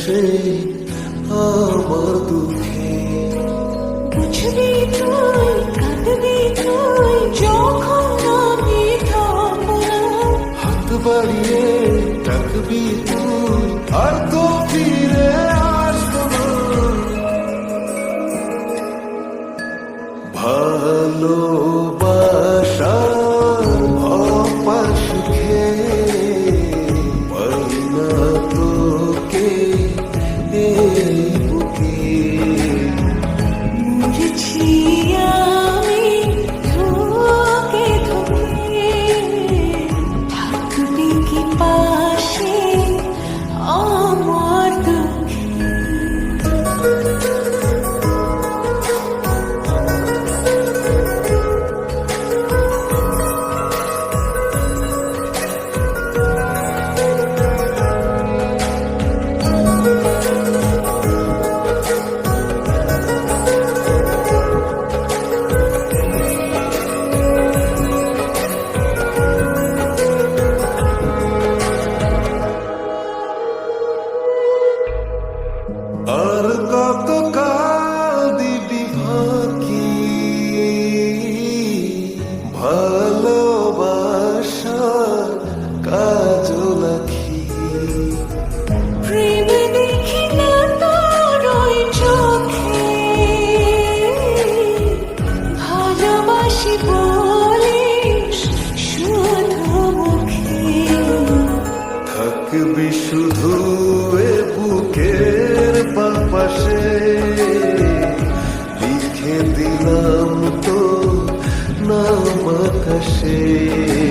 পাশে আমার দুঃখে বুঝবি তুই কাঁদবি তুই যখন আমি থাকব। হাত বাড়িয়ে ডাকবি তুই আর তো আর কত কাল দিবি ফাঁকি? ভালোবাসা কাজল আখি প্রেম দেখি না তোর চোখে। ভালোবাসি বলিস শুধু মুখে। থাকবি শুধু see